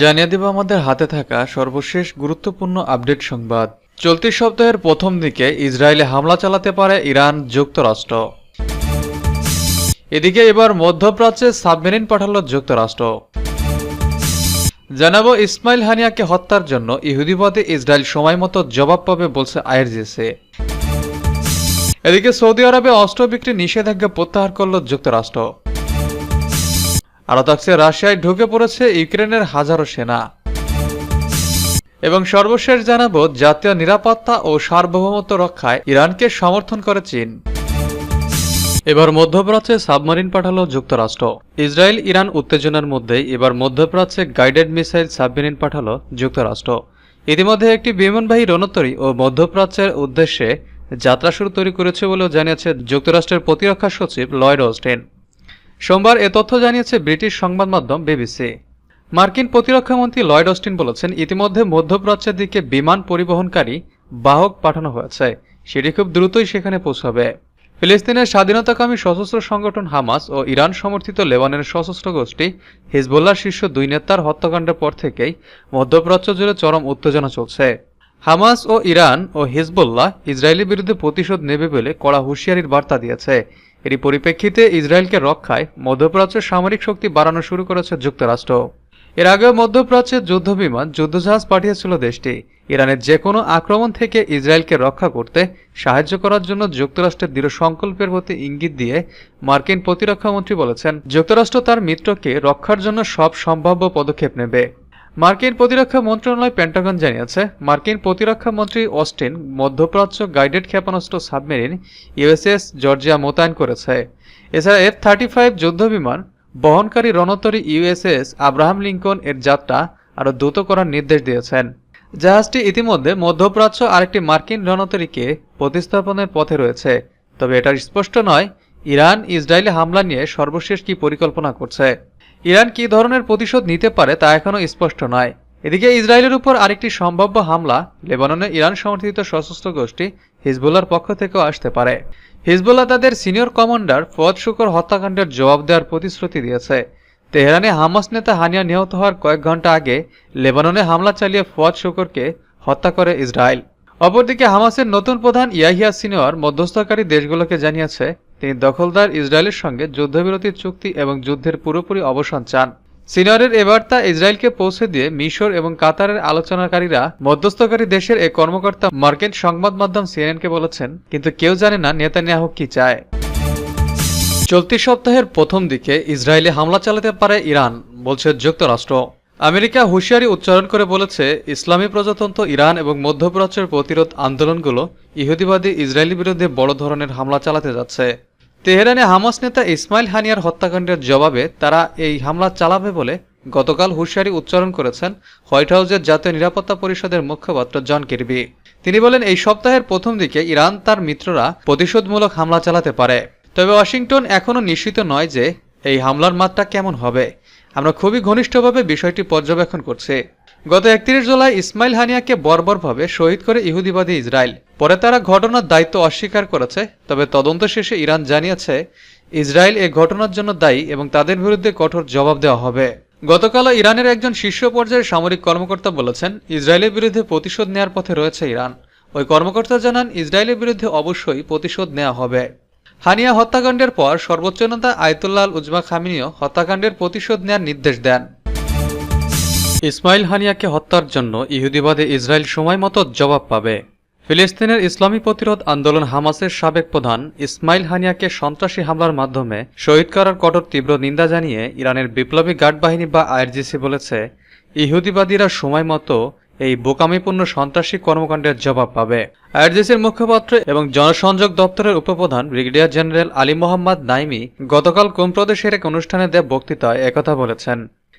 জানিয়ে দেব আমাদের হাতে থাকা সর্বশেষ গুরুত্বপূর্ণ আপডেট সংবাদ। চলতি সপ্তাহের প্রথম দিকে ইসরায়েলে হামলা চালাতে পারে ইরান যুক্তরাষ্ট্র। এদিকে এবার মধ্যপ্রাচ্যে সাবমেরিন পাঠালো যুক্তরাষ্ট্র। জানাব ইসমাইল হানিয়াকে হত্যার জন্য ইহুদিবাদী ইসরায়েল সময় মতো জবাব পাবে বলছে আইআরজিসি এদিকে সৌদি আরবে অস্ত্র বিক্রি নিষেধাজ্ঞা প্রত্যাহার করল যুক্তরাষ্ট্র। আরও থাকছে রাশিয়ায় ঢুকে পড়েছে ইউক্রেনের হাজারো সেনা। এবং সর্বশেষ জানাব, জাতীয় নিরাপত্তা ও সার্বভৌমত্ব রক্ষায় ইরানকে সমর্থন করে চীন। এবার মধ্যপ্রাচ্যে সাবমারিন পাঠালো যুক্তরাষ্ট্র। ইসরায়েল, ইরান উত্তেজনার মধ্যেই এবার মধ্যপ্রাচ্যে গাইডেড মিসাইল সাবমেরিন পাঠালো যুক্তরাষ্ট্র। ইতিমধ্যে একটি বিমানবাহী রণতরী ও মধ্যপ্রাচ্যের উদ্দেশ্যে যাত্রা শুরু তৈরি করেছে বলেও জানিয়েছে যুক্তরাষ্ট্রের প্রতিরক্ষা সচিব লয়েড অস্টেন সোমবার এ তথ্য জানিয়েছে ব্রিটিশ সংবাদ মাধ্যম বিবিসি। মার্কিন প্রতিরক্ষামন্ত্রী লয়েড অস্টিন বলেছেন, ইতিমধ্যে মধ্যপ্রাচ্যের দিকে বিমান পরিবহনকারী বাহক পাঠানো হয়েছে। সেটি খুব দ্রুতই সেখানে পৌঁছাবে। ফিলিস্তিনের স্বাধীনতাকামী সশস্ত্র সংগঠন হামাস ও ইরান সমর্থিত লেবানের সশস্ত্র গোষ্ঠী হিজবুল্লার শীর্ষ দুই নেতার হত্যাকাণ্ডের পর থেকেই মধ্যপ্রাচ্য জুড়ে চরম উত্তেজনা চলছে। হামাস ও ইরান ও হিজবুল্লাহ ইসরায়েলের বিরুদ্ধে প্রতিশোধ নেবে বলে কড়া হুঁশিয়ারির বার্তা দিয়েছে। এরই পরিপ্রেক্ষিতে ইসরায়েলকে রক্ষায় মধ্যপ্রাচ্যের সামরিক শক্তি বাড়ানো শুরু করেছে যুক্তরাষ্ট্র। এর আগেও মধ্যপ্রাচ্যের যুদ্ধবিমান, যুদ্ধজাহাজ পাঠিয়েছিল দেশটি। ইরানের যে কোনো আক্রমণ থেকে ইসরায়েলকে রক্ষা করতে সাহায্য করার জন্য যুক্তরাষ্ট্রের দৃঢ় সংকল্পের প্রতি ইঙ্গিত দিয়ে মার্কিন প্রতিরক্ষামন্ত্রী বলেছেন, যুক্তরাষ্ট্র তার মিত্রকে রক্ষার জন্য সব সম্ভাব্য পদক্ষেপ নেবে। মার্কিন প্রতিরক্ষা মন্ত্রণালয় পেন্টাগন জানিয়েছে, মার্কিন প্রতিরক্ষা মন্ত্রী অস্টিন মধ্যপ্রাচ্য গাইডেড ক্ষেপণাস্ত্র সাবমেরিন ইউএসএস জর্জিয়া মোতায়েন করেছে। এছাড়া এফ থার্টি ফাইভ যুদ্ধবিমান বহনকারী রণতরী ইউএসএস আব্রাহাম লিঙ্কন এর যাত্রা আরও দ্রুত করার নির্দেশ দিয়েছেন। জাহাজটি ইতিমধ্যে মধ্যপ্রাচ্য আরেকটি মার্কিন রণতরীকে প্রতিস্থাপনের পথে রয়েছে। তবে এটা স্পষ্ট নয় ইরান ইসরায়েলে হামলা নিয়ে সর্বশেষ কি পরিকল্পনা করছে। ইরান কী ধরনের প্রতিশোধ নিতে পারে তা এখনও স্পষ্ট নয়। এদিকে ইসরায়েলের উপর আরেকটি সম্ভাব্য হামলা, লেবাননে ইরান সমর্থিত সশস্ত্র গোষ্ঠী হিজবুল্লার পক্ষ থেকেও আসতে পারে। হিজবুল্লাহ তাদের সিনিয়র কমান্ডার ফওয়াদ শুকর হত্যাকাণ্ডের জবাব দেওয়ার প্রতিশ্রুতি দিয়েছে। তেহরানে হামাস নেতা হানিয়া নিহত হওয়ার কয়েক ঘণ্টা আগে লেবাননে হামলা চালিয়ে ফওয়াদ শুকরকে হত্যা করে ইসরায়েল। অপরদিকে হামাসের নতুন প্রধান ইয়াহিয়া সিনিয়র মধ্যস্থকারী দেশগুলোকে জানিয়েছে তিনি দখলদার ইসরায়েলের সঙ্গে যুদ্ধবিরতির চুক্তি এবং যুদ্ধের পুরোপুরি অবসান চান। সিনিয়রের এ বার্তা ইসরায়েলকে পৌঁছে দিয়ে মিশর এবং কাতারের আলোচনাকারীরা মধ্যস্থকারী দেশের এক কর্মকর্তা মার্কিন সংবাদ মাধ্যম সিএনএনকে বলেছেন, কিন্তু কেউ জানে না নেতানিয়াহু কি চায়। চলতি সপ্তাহের প্রথম দিকে ইসরায়েলে হামলা চালাতে পারে ইরান, বলছে যুক্তরাষ্ট্র। আমেরিকা হুঁশিয়ারি উচ্চারণ করে বলেছে, ইসলামী প্রজাতন্ত্র ইরান এবং মধ্যপ্রাচ্যের প্রতিরোধ আন্দোলনগুলো ইহুদিবাদী ইসরায়েলের বিরুদ্ধে বড় ধরনের হামলা চালাতে যাচ্ছে। তেহরানে হামাস নেতা ইসমাইল হানিয়ার হত্যাকাণ্ডের জবাবে তারা এই হামলা চালাবে বলে গতকাল হুঁশিয়ারি উচ্চারণ করেছেন হোয়াইট হাউসের জাতীয় নিরাপত্তা পরিষদের মুখপাত্র জন কিরবি। তিনি বলেন, এই সপ্তাহের প্রথম দিকে ইরান তার মিত্ররা প্রতিশোধমূলক হামলা চালাতে পারে। তবে ওয়াশিংটন এখনও নিশ্চিত নয় যে এই হামলার মাত্রা কেমন হবে। আমরা খুবই ঘনিষ্ঠভাবে বিষয়টি পর্যবেক্ষণ করছি। গত একত্রিশ জুলাই ইসমাইল হানিয়াকে বর্বরভাবে শহীদ করে ইহুদিবাদী ইসরায়েল। পরে তারা ঘটনার দায়িত্ব অস্বীকার করেছে, তবে তদন্ত শেষে ইরান জানিয়েছে, ইসরায়েল এ ঘটনার জন্য দায়ী এবং তাদের বিরুদ্ধে কঠোর জবাব দেওয়া হবে। গতকাল ইরানের একজন শীর্ষ পর্যায়ের সামরিক কর্মকর্তা বলেছেন, ইসরায়েলের বিরুদ্ধে প্রতিশোধ নেওয়ার পথে রয়েছে ইরান। ওই কর্মকর্তা জানান, ইসরায়েলের বিরুদ্ধে অবশ্যই প্রতিশোধ নেওয়া হবে। হানিয়া হত্যাকাণ্ডের পর সর্বোচ্চ নেতা আয়তুল্লাহ উজমা খামিনিও হত্যাকাণ্ডের প্রতিশোধ নেওয়ার নির্দেশ দেন। ইসমাইল হানিয়াকে হত্যার জন্য ইহুদিবাদে ইসরায়েল সময় মতো জবাব পাবে। ফিলিস্তিনের ইসলামী প্রতিরোধ আন্দোলন হামাসের সাবেক প্রধান ইসমাইল হানিয়াকে সন্ত্রাসী হামলার মাধ্যমে শহীদ করার কঠোর তীব্র নিন্দা জানিয়ে ইরানের বিপ্লবী গার্ড বাহিনী বা আইআরজিসি বলেছে, ইহুদিবাদীরা সময় মতো এই বোকামিপূর্ণ সন্ত্রাসী কর্মকাণ্ডের জবাব পাবে। আইআরজিসির মুখপাত্র এবং জনসংযোগ দপ্তরের উপপ্রধান brigadier general Ali Mohammad Naeini গতকাল কোন প্রদেশের এক অনুষ্ঠানে দেয় বক্তৃতায় একথা বলেছেন।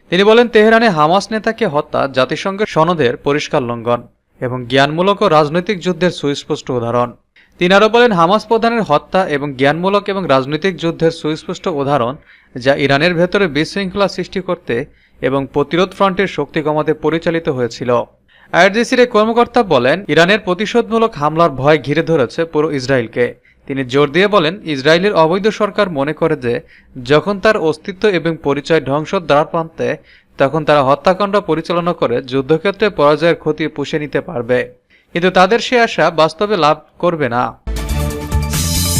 তিনি বলেন, তেহরানে হামাস নেতাকে হত্যা জাতিসংঘের সনদের পরিষ্কার লঙ্ঘন এবং জ্ঞানমূলক ও রাজনৈতিক যুদ্ধের সুস্পষ্ট উদাহরণ। তিনি আরও বলেন, হামাস প্রধানের হত্যা এবং জ্ঞানমূলক এবং রাজনৈতিক যুদ্ধের সুস্পষ্ট উদাহরণ যা ইরানের ভেতরে বিশৃঙ্খলা সৃষ্টি করতে এবং প্রতিরোধ ফ্রন্টের শক্তি কমাতে পরিচালিত হয়েছিল। আইআরজিসির কর্মকর্তা বলেন, ইরানের প্রতিশোধমূলক হামলার ভয় ঘিরে ধরেছে পুরো ইসরায়েলকে। তিনি জোর দিয়ে বলেন, ইসরায়েলের অবৈধ সরকার মনে করে যে যখন তার অস্তিত্ব এবং পরিচয় ধ্বংস দ্বার প্রান্তে, তখন তারা হত্যাকাণ্ড পরিচালনা করে যুদ্ধক্ষেত্রে পরাজয়ের ক্ষতি পুষে নিতে পারবে। কিন্তু তাদের সে আশা বাস্তবে লাভ করবে না।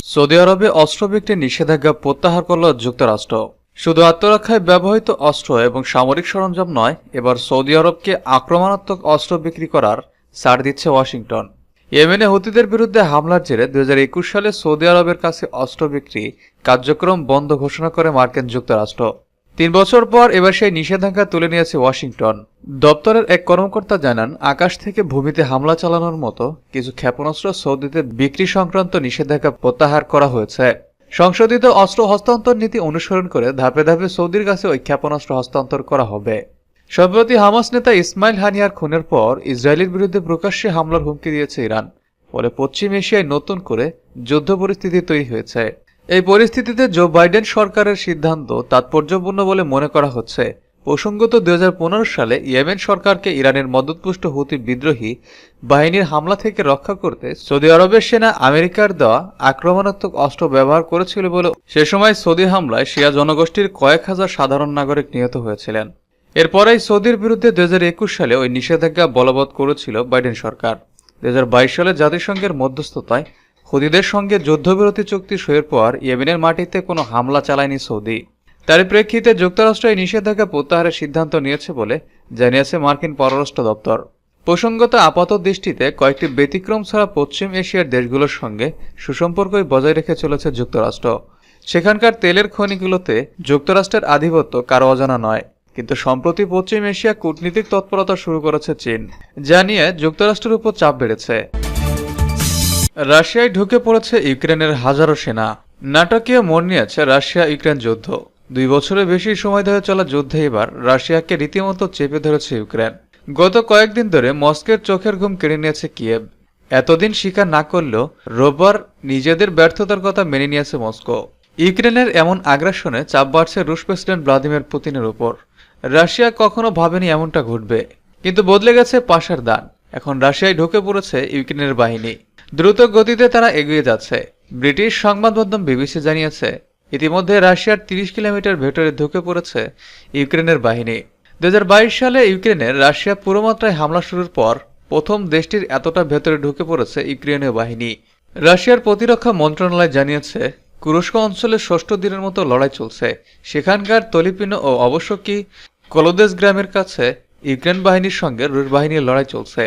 সৌদি আরবে অস্ত্র বিক্রির নিষেধাজ্ঞা প্রত্যাহার করল যুক্তরাষ্ট্র। শুধু আত্মরক্ষায় ব্যবহৃত অস্ত্র এবং সামরিক সরঞ্জাম নয়, এবার সৌদি আরবকে আক্রমণাত্মক অস্ত্র বিক্রি করার ছাড় দিচ্ছে ওয়াশিংটন। ইয়েমেনে হুতিদের বিরুদ্ধে হামলার জেরে দুই হাজার একুশ সালে সৌদি আরবের কাছে অস্ত্র বিক্রি কার্যক্রম বন্ধ ঘোষণা করে মার্কিন যুক্তরাষ্ট্র। তিন বছর পর এবার সেই নিষেধাজ্ঞা তুলে নিয়েছে ওয়াশিংটন। দপ্তরের এক কর্মকর্তা জানান, আকাশ থেকে ভূমিতে হামলা চালানোর মতো কিছু ক্ষেপণাস্ত্র সৌদিতে বিক্রি সংক্রান্ত নিষেধাজ্ঞা প্রত্যাহার করা হয়েছে। সংশোধিত অস্ত্র হস্তান্তর নীতি অনুসরণ করে ধাপে ধাপে সৌদির কাছে ওই ক্ষেপণাস্ত্র হস্তান্তর করা হবে। সম্প্রতি হামাস নেতা ইসমাইল হানিয়ার খুনের পর ইসরায়েলের বিরুদ্ধে প্রকাশ্যে হামলার হুমকি দিয়েছে ইরান, ফলে পশ্চিম এশিয়ায় নতুন করে যুদ্ধ পরিস্থিতি তৈরি হয়েছে। এই পরিস্থিতিতে জো বাইডেন সরকারের সিদ্ধান্ত তাৎপর্যপূর্ণ বলে মনে করা হচ্ছে। প্রসঙ্গত দুই হাজার পনেরো সালে ইয়েমেন সরকারকে ইরানের মদতপুষ্ট হুতি বিদ্রোহী বাহিনীর হামলা থেকে রক্ষা করতে সৌদি আরবের সেনা আমেরিকার দেওয়া আক্রমণাত্মক অস্ত্র ব্যবহার করেছিল বলে সে সময় সৌদি হামলায় শিয়া জনগোষ্ঠীর কয়েক হাজার সাধারণ নাগরিক নিহত হয়েছিলেন। এরপরেই সৌদির বিরুদ্ধে দুই হাজার একুশ সালে ওই নিষেধাজ্ঞা বলবৎ করেছিল বাইডেন সরকার। দুই হাজার বাইশ সালে জাতিসংঘের মধ্যস্থতায় হুদিদের সঙ্গে যুদ্ধবিরতি চুক্তি সইয়ের পর ইয়েমেনের মাটিতে কোনো হামলা চালায়নি সৌদি। তার প্রেক্ষিতে যুক্তরাষ্ট্র এই নিষেধাজ্ঞা প্রত্যাহারের সিদ্ধান্ত নিয়েছে বলে জানিয়েছে মার্কিন পররাষ্ট্র দপ্তর। প্রসঙ্গত আপাত দৃষ্টিতে কয়েকটি ব্যতিক্রম ছাড়া পশ্চিম এশিয়ার দেশগুলোর সঙ্গে সুসম্পর্কই বজায় রেখে চলেছে যুক্তরাষ্ট্র। সেখানকার তেলের খনিগুলোতে যুক্তরাষ্ট্রের আধিপত্য কারও অজানা নয়। কিন্তু সম্প্রতি পশ্চিম এশিয়া কূটনীতিক তৎপরতা শুরু করেছে চীন, যা নিয়ে যুক্তরাষ্ট্রের উপর চাপ বেড়েছে। রাশিয়ায় ঢুকে পড়েছে ইউক্রেনের হাজারো সেনা। নাটকীয় মোড় নিয়েছে রাশিয়া ইউক্রেন যুদ্ধ। দুই বছরের বেশি সময় ধরে চলা যুদ্ধে এবার রাশিয়াকে রীতিমতো চেপে ধরেছে ইউক্রেন। গত কয়েকদিন ধরে মস্কের চোখের ঘুম কেড়ে নিয়েছে কিয়েভ। এতদিন স্বীকার না করলেও রোববার নিজেদের ব্যর্থতার কথা মেনে নিয়েছে মস্কো। ইউক্রেনের এমন আগ্রাসনে চাপ বাড়ছে রুশ প্রেসিডেন্ট ভ্লাদিমির পুতিনের উপর। রাশিয়া কখনো ভাবেনি এমনটা ঘটবে, কিন্তু বদলে গেছে পাশার দান। এখন রাশিয়ায় ঢুকে পড়েছে ইউক্রেনের বাহিনী। দ্রুত গতিতে তারা এগিয়ে যাচ্ছে। ব্রিটিশ সংবাদ মাধ্যম বিবিসি জানিয়েছে, ইতিমধ্যে রাশিয়ার তিরিশ কিলোমিটার ভেতরে ঢুকে পড়েছে ইউক্রেনের বাহিনী। দু হাজার বাইশ সালে ইউক্রেনের রাশিয়া পুরোমাত্রায় হামলা শুরুর পর প্রথম দেশটির এতটা ভেতরে ঢুকে পড়েছে ইউক্রেনীয় বাহিনী। রাশিয়ার প্রতিরক্ষা মন্ত্রণালয় জানিয়েছে, কুরস্ক অঞ্চলে ষষ্ঠ দিনের মতো লড়াই চলছে। সেখানকার তলিপিনো ও অবশ্যকি কলোদেস গ্রামের কাছে ইউক্রেন বাহিনীর সঙ্গে রুশ বাহিনীর লড়াই চলছে।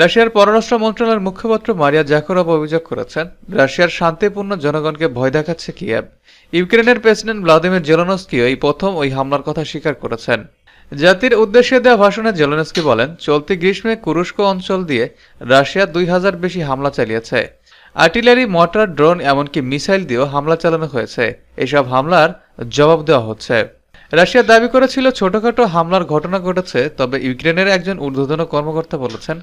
রাশিয়ার পররাষ্ট্র মন্ত্রণালয়ের মুখপাত্র মারিয়া জাকরভ অভিযোগ করেছেন, রাশিয়ার শান্তিপূর্ণ জনগণকে ভয় দেখাচ্ছে কিয়েভ। ইউক্রেনের প্রেসিডেন্ট ভ্লাদিমির জেলনস্কিও এই প্রথম ওই হামলার কথা স্বীকার করেছেন। জাতির উদ্দেশ্যে দেওয়া ভাষণে জেলনস্কি বলেন, চলতি গ্রীষ্মে কুরস্ক অঞ্চল দিয়ে রাশিয়া দুই হাজার বেশি হামলা চালিয়েছে। আর্টিলারি, মর্টার, ড্রোন, এমনকি মিসাইল দিয়েও হামলা চালানো হয়েছে। এসব হামলার জবাব দেওয়া হচ্ছে। রাশিয়া দাবি করেছিল ছোটখাটো হামলার ঘটনা ঘটেছে, তবে ইউক্রেনের একজন ঊর্ধ্বতন কর্মকর্তা বলেছেন,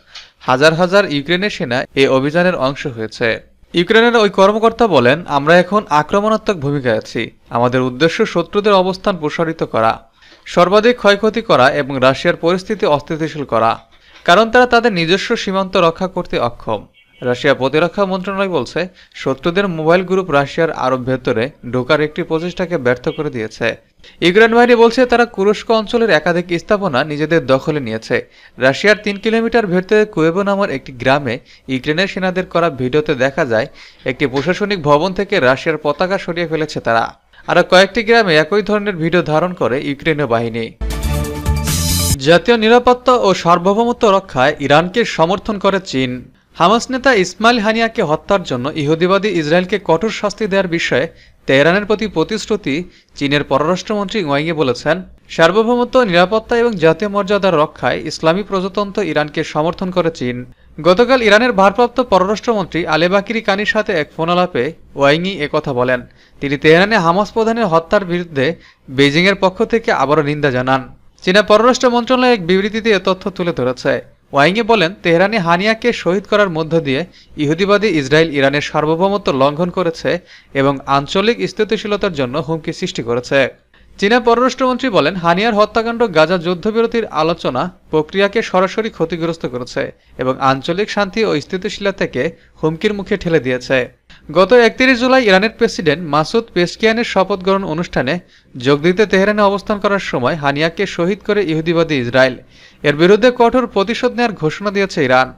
হাজার হাজার ইউক্রেনের সেনা এই অভিযানের অংশ হয়েছে। ইউক্রেনের ওই কর্মকর্তা বলেন, আমরা এখন আক্রমণাত্মক ভূমিকায় আছি। আমাদের উদ্দেশ্য শত্রুদের অবস্থান প্রসারিত করা, সর্বাধিক ক্ষয়ক্ষতি করা এবং রাশিয়ার পরিস্থিতি অস্থিতিশীল করা, কারণ তারা তাদের নিজস্ব সীমান্ত রক্ষা করতে অক্ষম। রাশিয়া প্রতিরক্ষা মন্ত্রণালয় বলছে, শত্রুদের মোবাইল গ্রুপ রাশিয়ার আরব ভেতরে ঢোকার একটি প্রচেষ্টাকে ব্যর্থ করে দিয়েছে। ইউক্রেন বাহিনী বলছে, তারা কুরস্ক অঞ্চলের একাধিক স্থাপনা নিজেদের দখলে নিয়েছে। রাশিয়ার তিন কিলোমিটার ভেতরে কুয়েবো নামের একটি গ্রামে ইউক্রেনের সেনাদের করা ভিডিওতে দেখা যায়, একটি প্রশাসনিক ভবন থেকে রাশিয়ার পতাকা সরিয়ে ফেলেছে তারা। আরও কয়েকটি গ্রামে একই ধরনের ভিডিও ধারণ করে ইউক্রেনীয় বাহিনী। জাতীয় নিরাপত্তা ও সার্বভৌমত্ব রক্ষায় ইরানকে সমর্থন করে চীন। হামাস নেতা ইসমাইল হানিয়াকে হত্যার জন্য ইহুদিবাদী ইসরায়েলকে কঠোর শাস্তি দেওয়ার বিষয়ে তেহরানের প্রতি প্রতিশ্রুতি চীনের পররাষ্ট্রমন্ত্রী ওয়াইংয়ে বলেছেন। সার্বভৌমত্ব, নিরাপত্তা এবং জাতীয় মর্যাদার রক্ষায় ইসলামী প্রজাতন্ত্র ইরানকে সমর্থন করে চীন। গতকাল ইরানের ভারপ্রাপ্ত পররাষ্ট্রমন্ত্রী আলেবাকিরি কানির সাথে এক ফোনালাপে ওয়াইংই একথা বলেন। তিনি তেহরানে হামাস প্রধানের হত্যার বিরুদ্ধে বেজিংয়ের পক্ষ থেকে আবারও নিন্দা জানান। চীনা পররাষ্ট্র মন্ত্রণালয় এক বিবৃতিতে এ তথ্য তুলে ধরেছে। ওয়াইংয়ে বলেন, তেহরানি হানিয়াকে শহীদ করার মধ্য দিয়ে ইহুদিবাদী ইসরায়েল ইরানের সার্বভৌমত্ব লঙ্ঘন করেছে এবং আঞ্চলিক স্থিতিশীলতার জন্য হুমকি সৃষ্টি করেছে। চীনা পররাষ্ট্রমন্ত্রী বলেন, হানিয়ার হত্যাকাণ্ড গাজা যুদ্ধবিরতির আলোচনা প্রক্রিয়াকে সরাসরি ক্ষতিগ্রস্ত করেছে এবং আঞ্চলিক শান্তি ও স্থিতিশীলতাকে হুমকির মুখে ঠেলে দিয়েছে। গত একত্রিশ জুলাই ইরানের প্রেসিডেন্ট মাসুদ পেসকিয়ানের শপথ গ্রহণ অনুষ্ঠানে যোগ দিতে তেহরানে অবস্থান করার সময় হানিয়াকে শহীদ করে ইহুদিবাদী ইসরায়েল। এর বিরুদ্ধে কঠোর প্রতিশোধ নেওয়ার ঘোষণা দিয়েছে ইরান।